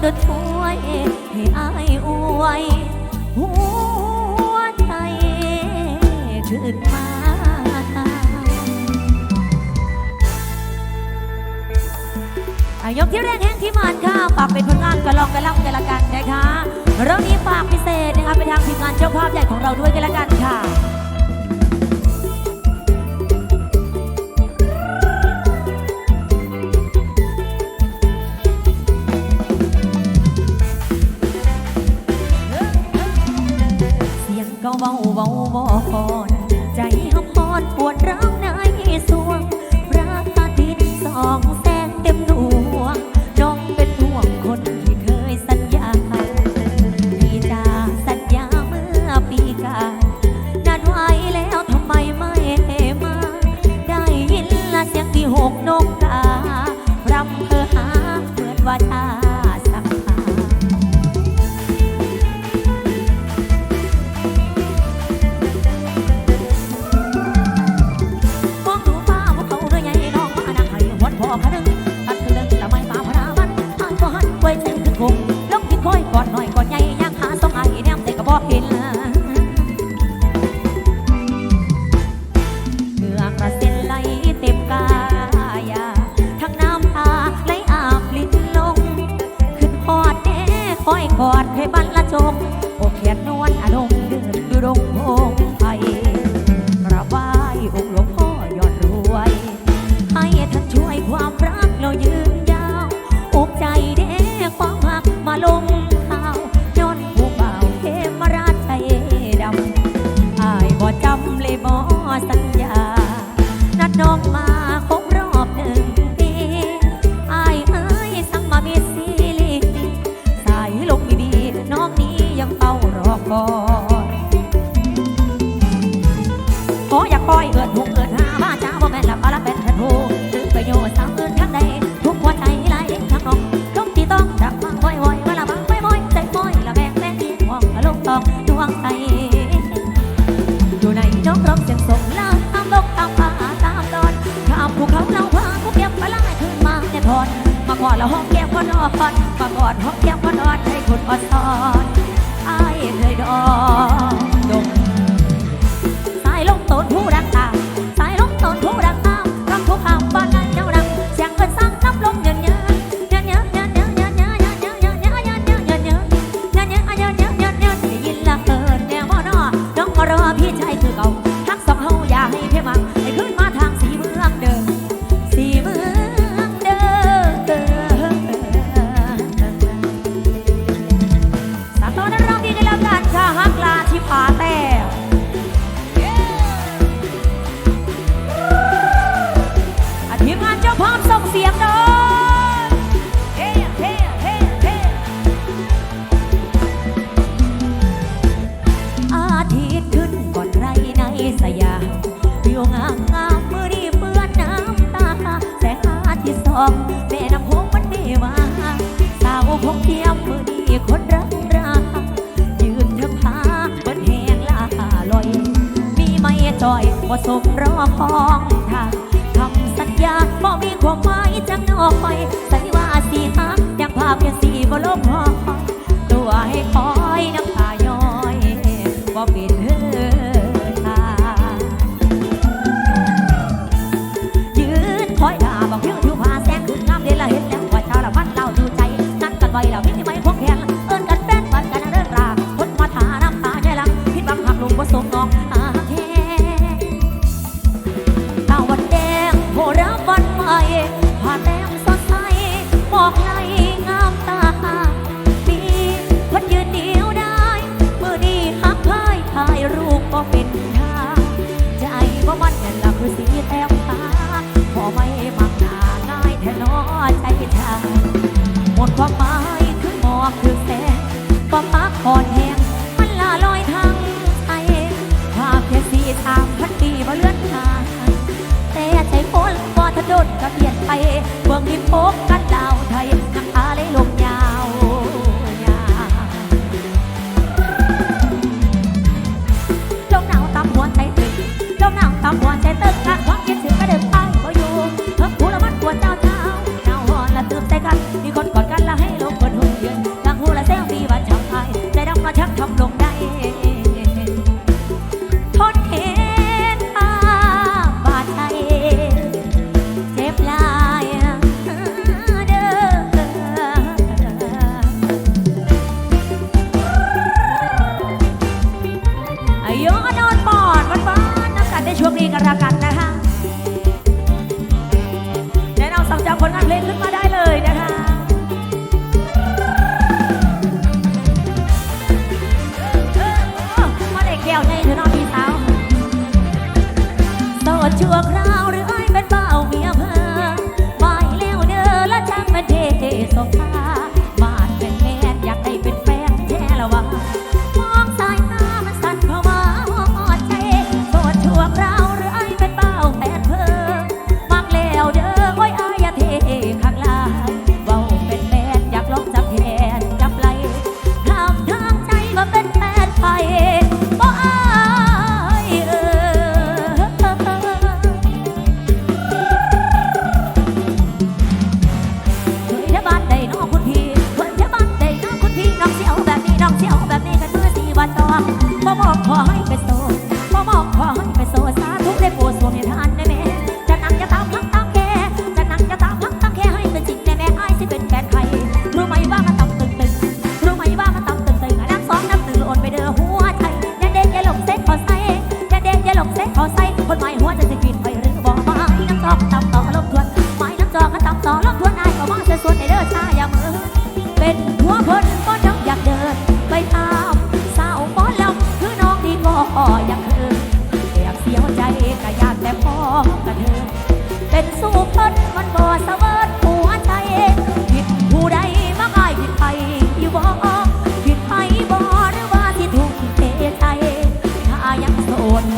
เดินถ้วยให้อายอวย หัวใจขึ้นมาอายกที่แรงแห่งที่มันค่ะฝากเป็นผลงานกัลองไปเล่ากันละกันนะคะเรื่องนี้ฝากพิเศษนะคะไปทางทีมงานเจ้าภาพใหญ่ของเราด้วยกันละกันค่ะ เว้าเว้าบ่พอนใจหอบพอนปวดร้าวนะ อยคอดให้บรรละจงอกแขนนวลอารมณ์เดือดดุดงโพ พอดแล้วห้องแก้วพอนอนปากอดห้องแก้วพอนอนให้คนอดตอนอ้เคยดองดมสายลงต้นผู้รักตา แม่น้ำโขงมันเดมาสาวพองเทียมมือดีคนรักรายืนเทิงพาบนแหงลาลอย มีไม่จอยบ่สมรอพองทางคำสัญญาบ่มีความหมายจังนอกไปสัญญาสีหักดังภาพยังสีบ่ลงหอตัวให้คอยน้ำตาย้อยบ่เป็น ป็นทางใจบ่มันเป็นล่ะคือสีแต้มตาพอไม่มักหนาง่ายแท้น้อใจทางหมดความหมายคือหมอกคือแสงปอมปักคอนแหงมันละลอยทางใจภาพแค่สีตามพันปีบ่เลื่อนทางแต่ใจคนบ่ทะดนก็เปลี่ยนไปเบื้องดิบพบกัน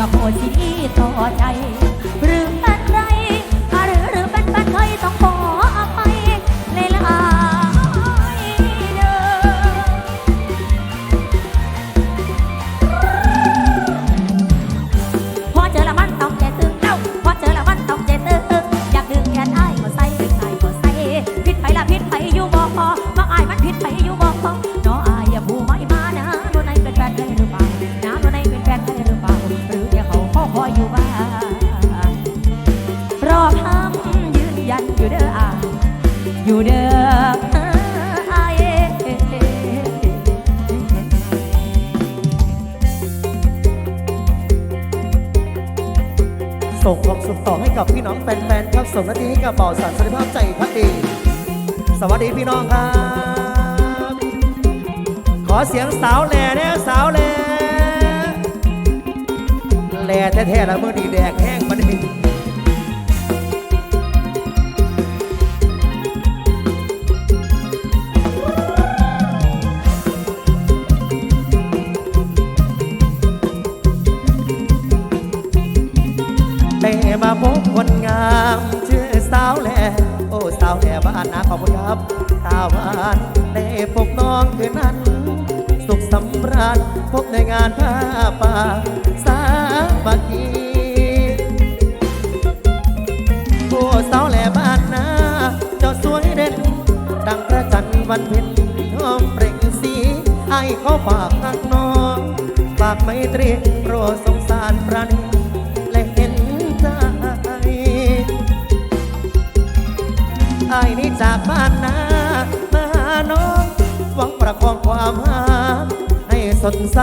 โสดก็โปรดสิต่อใจหรือ อเสียงสาวแหล่เนี่ยสาวแหล่แหล่แท้ๆแล้วเมื่อดีแดกแห้งมาดิได้มาพบคนงามชื่อสาวแหล่โอ้สาวแหล่บ้านนาขอบคุณครับตาหวานได้พบน้องคืนนั้นำราญพบในงานผ้าป่าสามัคคีโอ้สาวแหล่บ้านนาเจ้าสวยเด่น ดังพระจันทร์วันเพ็ญหอมเปล่งสีไอ้เขาฝากหักน้องฝากไมตรีโปรดสงสารปราณีและเห็นใจไอ้นี่จากบ้านนามาหาน้องหวังประคองความหา สดใส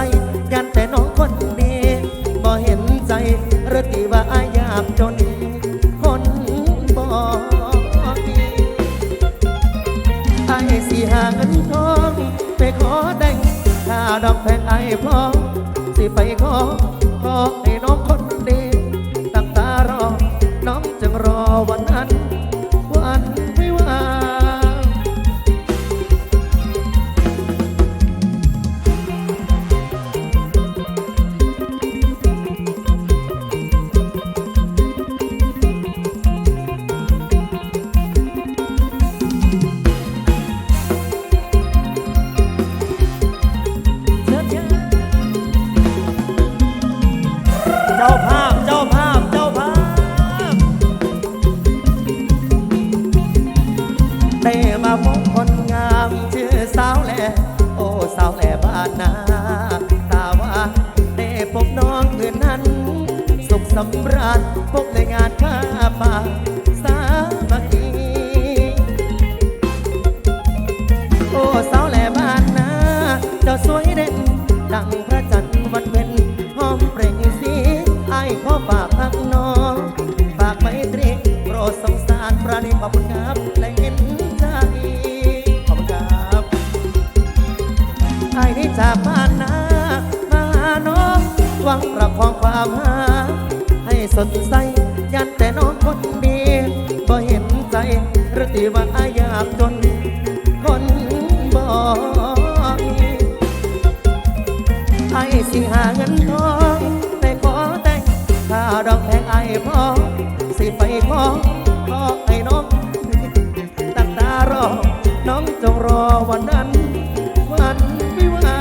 ยันแต่น้องคนดีบ่เห็นใจหรือที่ว่าอายากจน คนบ่ดีไอ้สีหาเงินทอง ไปขอแต่งค่าดอกแพงไอ้พร้อมสิไปขอขอให้น้องคน ดใสยันแต่น้องคนดีบ่เห็นใจหรือตีว่าอายากจน คนบ่มีไอ้สิหาเงินทองไปขอแต่งค่าดอกแพงไอ้พอสิไปขอขอให้น้องตั้งตารอ น้องจงรอวันนั้น วันวิวา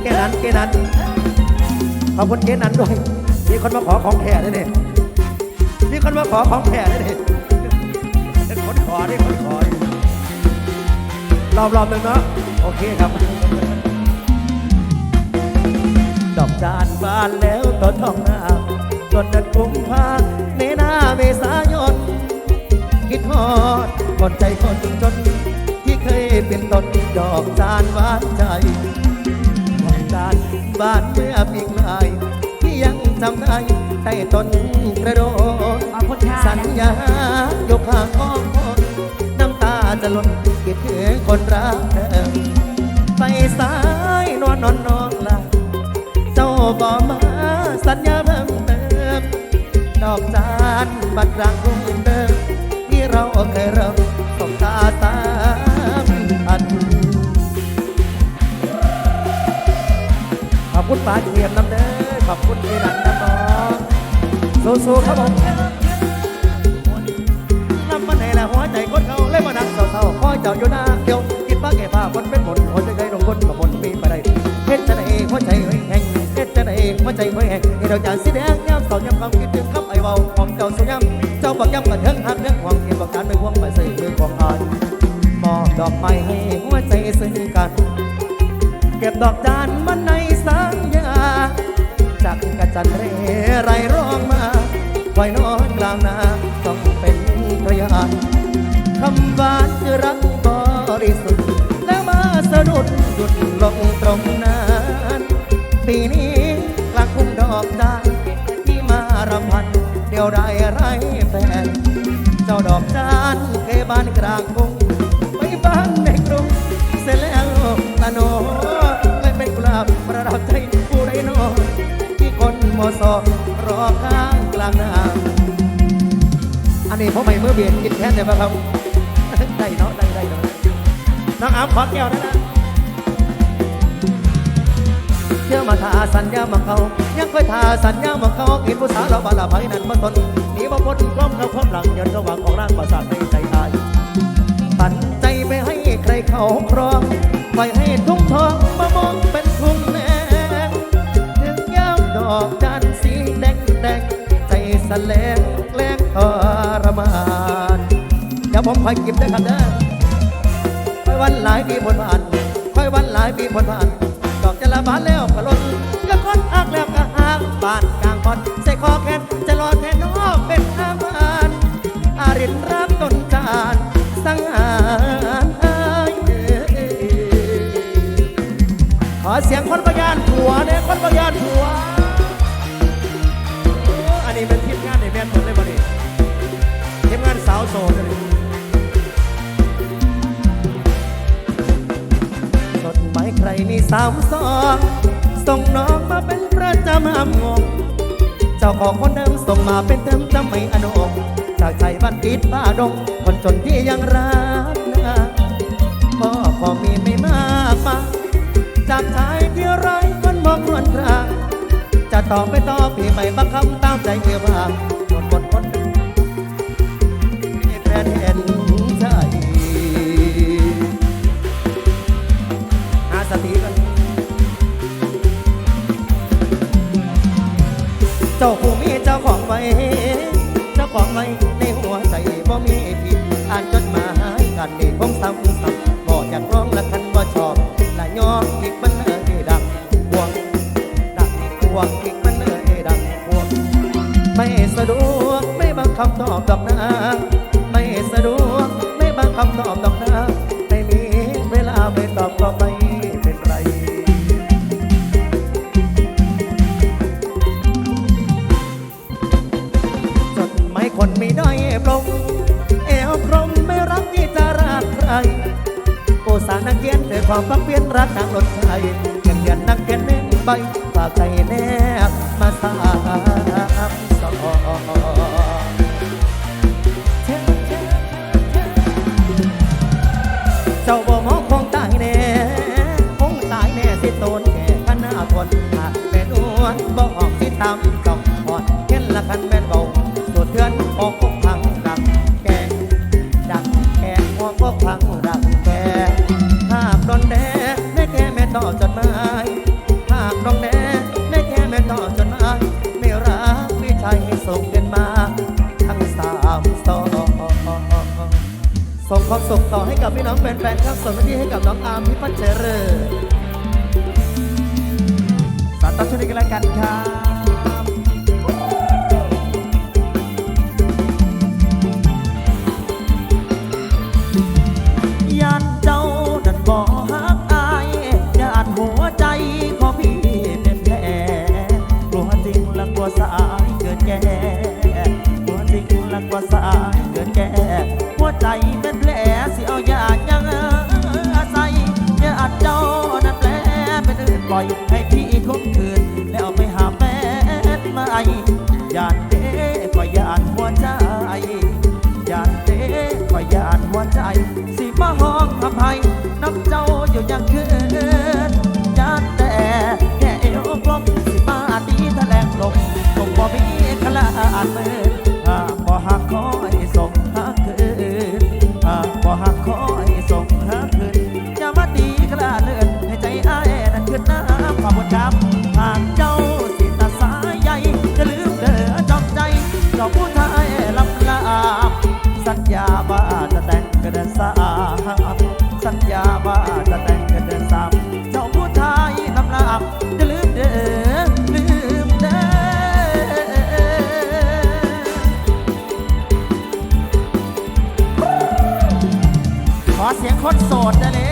แค่นั้นแค่นั้นขอบคุณเกนั้นด้วย มีคนมาขอของแท้ด้วยเนี่ยมีคนมาขอของแท้ด้วยเนี่ยเป็นคนขอนี่คนขอนี่รอบรอบหนึ่งเนาะโอเคครับ ดอกจานบานแล้วต้นทองงามจนนั้นกุมภาในหน้าเมษายนคิดฮอดคนใจคนจน ที่เคยเป็นต้นดอกจานหวานใจดอกจานบานเมื่อปีกลาย จำไดใต้ต้นกระโดดเอาคนชาสัญญายกห่างมองน้ำตาจะหล่นคิดถึงคนรักเธอไปสายนอนนอนนอนลัเจ้าบอมาสัญญาเพิ่มเติมดอกจานบัดรังรุ่งเดิมที่เราเคยเริ่มสบตาตามันขอบคุณป้าเทียมน้ำเด้อขอบคุณที่นัก สู้ๆครับผมน้ำมันไหนละหัวใจคนเขาเล่มานักเศร้าๆคอยเจ้าอยู่หน้าเดียวกินป้าแก่ป้าคนเป็นหมนหัวใจใจลงคนกับมนมีไปได้เฮ็ดจะไหนหัวใจเฮ้ยแห้งเฮ็ดจะไหนหัวใจเฮ้ยแห้งเฮ็ดเราจานสีแดงย้ำเสาย้ำความคิดถึงคำไอ้เบาของเจ้าสุยำเจ้าบอกย้ำกันเถิงหักเรื่องความคิดบอกการไม่ห่วงไปใส่มือของอายมอบดอกไม้ให้หัวใจซึ่งกันเก็บดอกจานมันในสัญญาจากกระจันเรไรร้ องมาไว้นอนกลางนาต้องเป็นพยานคำหวานคือรักบริสุทธิ์แล้วมาสะดุดหยุดลงตรงนั้นปีนี้กลางคุ้งดอกจานที่มารำพันเดียวได้ไรแฟน เจ้าดอกจานเคยบ้านกลางกรุง นนี้พ่อใหม่เมื่อเบียดกินแทนได้ปะครับได้เนาะได้ได้เนาะน้องอามขอแก้วนะนะเชื่อมาทาสัญญามาเขายังค่อยทาสัญญามาเขากินผู้สาวเราบาลาภัยนั้นมาตนหนีมาพ้นกล้อมเขาความหลังยันระหว่างของร่างประสาทในใจอายตัดใจไปให้ใครเขาครองปล่อยให้ทุ่งทองมามองเป็นทุ่งแดงถึงยามดอกจานสีแดงแดงใจสแลงแผมคอยเก็บได้ครับเด้อคอยวันหลายปีผลผ่านคอยวันหลายปีผลผ่านดอกจะละบานแล้วก็ล้นก็ก้นอักแล้วก็หางบานกลางพอนใส่คอแขนจะรอแทนน้องเป็นอาบานอารินรับต้นจานสังหารเอ้ยขอเสียงคนประยานผัวเนี่ยคนประยานผัวอันนี้เป็นทีมงานในแมนหมดเลยบ่นี่ทีมงานสาวโสดเลย มใครมีสาวสองส่งน้องมาเป็นประจำห้ามงงเจ้าของคนเดิมส่งมาเป็นเติมจำไม่อนงจากใจบ้านติดบ้าดง คนจนที่ยังรักนะพ่อพอมีไม่มากมาจากชายที่ไร้คนมองควรครางจะตอบไม่ตอบพี่ไม่บังคับตามใจเกี่ยวว่าหมดหมดคนแฟนเห็น โอสานักเขียนด้วยความพักเพียนรักทางรถไฟเขียนเขียนนักเขียนเน้นใบฝากใจแนบมาสามสองเจ้าบ่มองคงตายแน่คงตายแน่สิโตนแก่ขนาทนหากเป็นอ้วนบ่ ความสุขต่อให้กับพี่น้องแฟนๆครับส่งหน้าที่ให้กับน้องอาร์มพี่ปัจเจริญสาธุชนกันแล้วกันครับ จับหากเจ้าสิตาสายใหญ่จะลืมเด้อจอมใจเจ้าผู้ชายลำลาบสัญญาว่าจะแต่งกันสามสัญญาว่าจะแต่งกันสามเจ้าผู้ชายลำลาบจะลืมเด้อลืมเด้อขอเสียงคนโสดได้เลย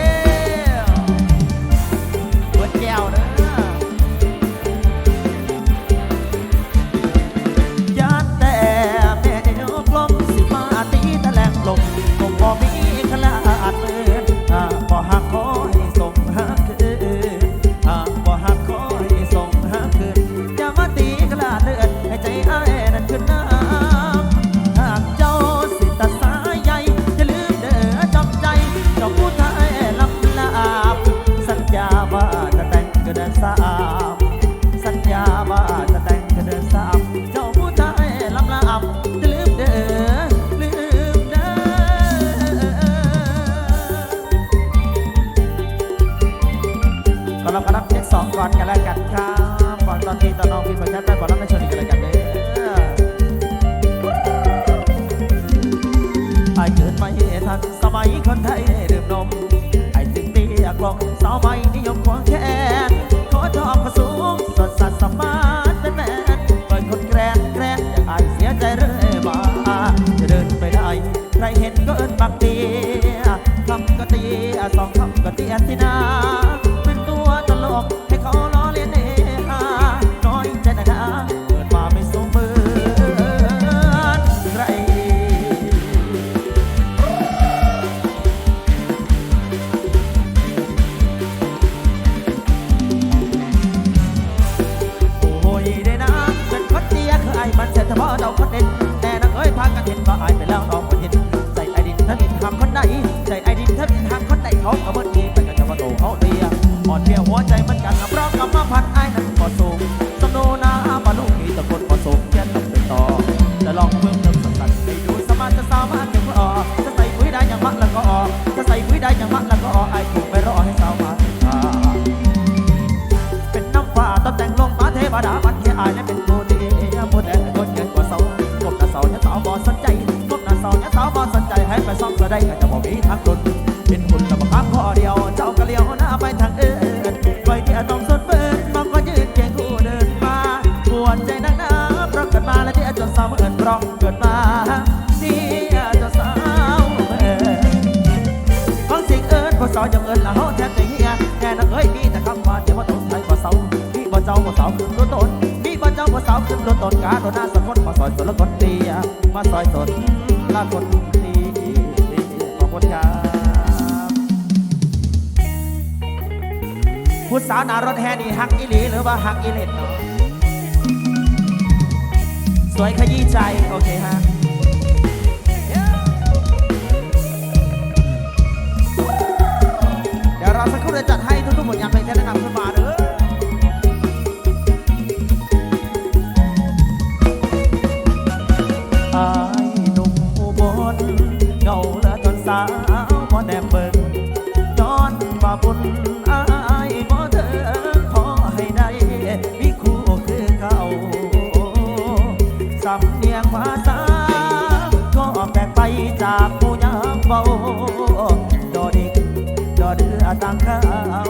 ร้อเกิดมาเสียจะสาวแม่ฟังสียงเอิญพอสาวจงเอิญละเฮาแทบจะเฮียแน่นักเอ้ยมีแต่คำว่าเจ้าบ่ต้นไทยบ่เสามีบ่เจ้าบ่สาวขึ้นรถต้นมีบ่เจ้าบ่สาวขึ้นรถต้นกาโดนหน้าสะกดมาซอยสนละกดเตียมาซอยสนละกดตีขอบคุณครับผู้สาวหนารถแฮนี่ฮักอีหลีหรือว่าฮักอีเล็ดเนาะ สวยขยี้ใจ โอเคฮะเดี๋ยวเราสักครู่เดี๋ยจัดให้ทุกๆผลงานเพลงที่แนะนำขึ้นมาามคราว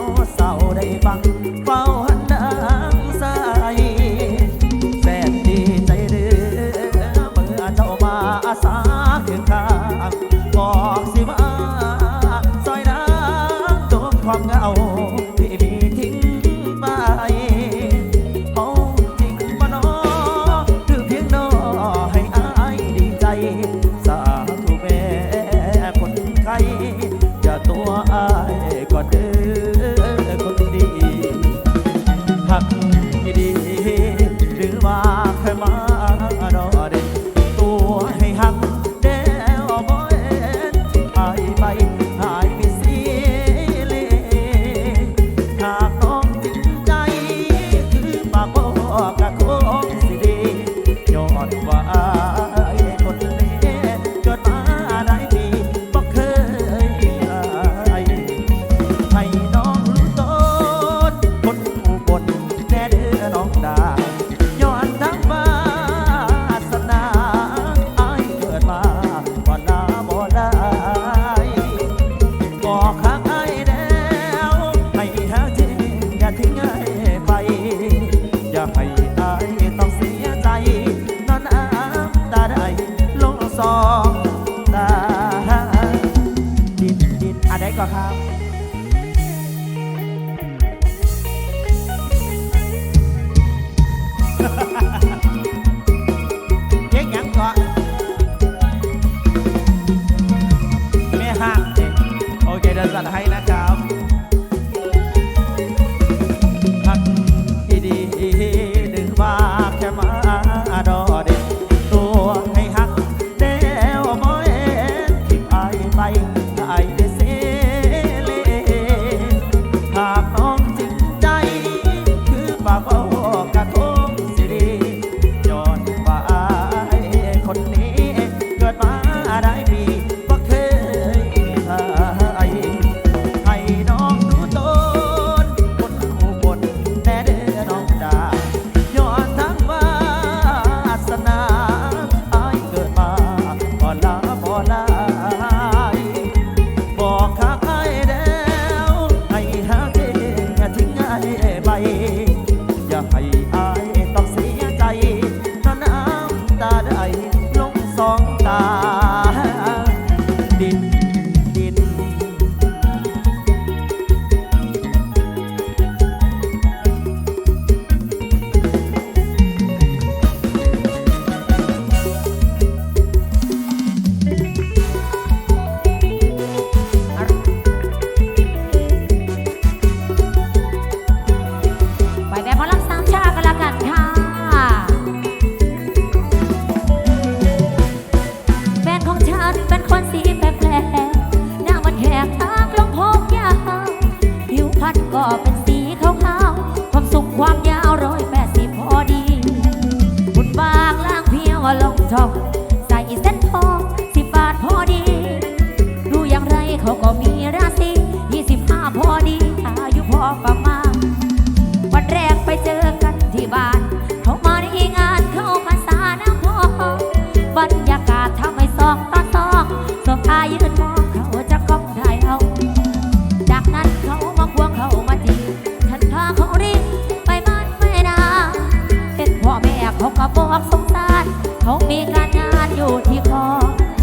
ก็บอกสงสารเขามีการงานอยู่ที่คอ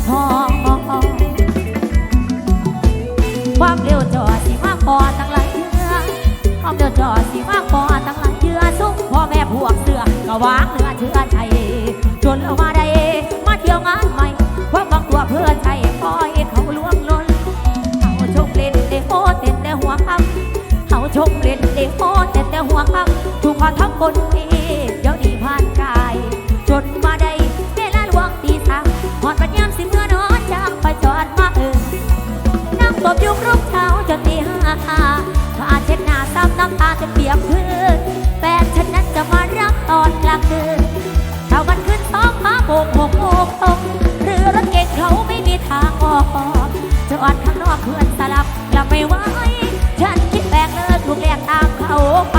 ทองอความเร็วจอดสีมากพอตั้งหลายเดือนความเร็วจอดสีมากพอตั้งหลายเดือนสุขพ่อแม่พวกเสื่อก็วางเหนือเชื่อใจจนเรามาได้มาเที่ยวงานใหม่ความบางตัวเพื่อใจปล่อยเขาล้วงล้นเขาชมเล่นได้โฮเต็นได้หัวคำเขาชมเล่นได้โฮเต็นได้หัวคำถูกความทับบนนี้ บบยุครุ่เช้าจนตีห้าพออาเช็ดหน้าซ้ำน้ำตาจะเปียกพื้นแฟนฉันนั้นจะมารับตอนกลางคืนเช้าวันขึ้นต้องฟ้าโบกโบกโบกตกเรือรถเก่งเขาไม่มีทางออกจะอดอข้างนอกเพื่อนสลับกลับไม่ไหวฉันคิดแบกเลิกถูกแลกตามเขาไป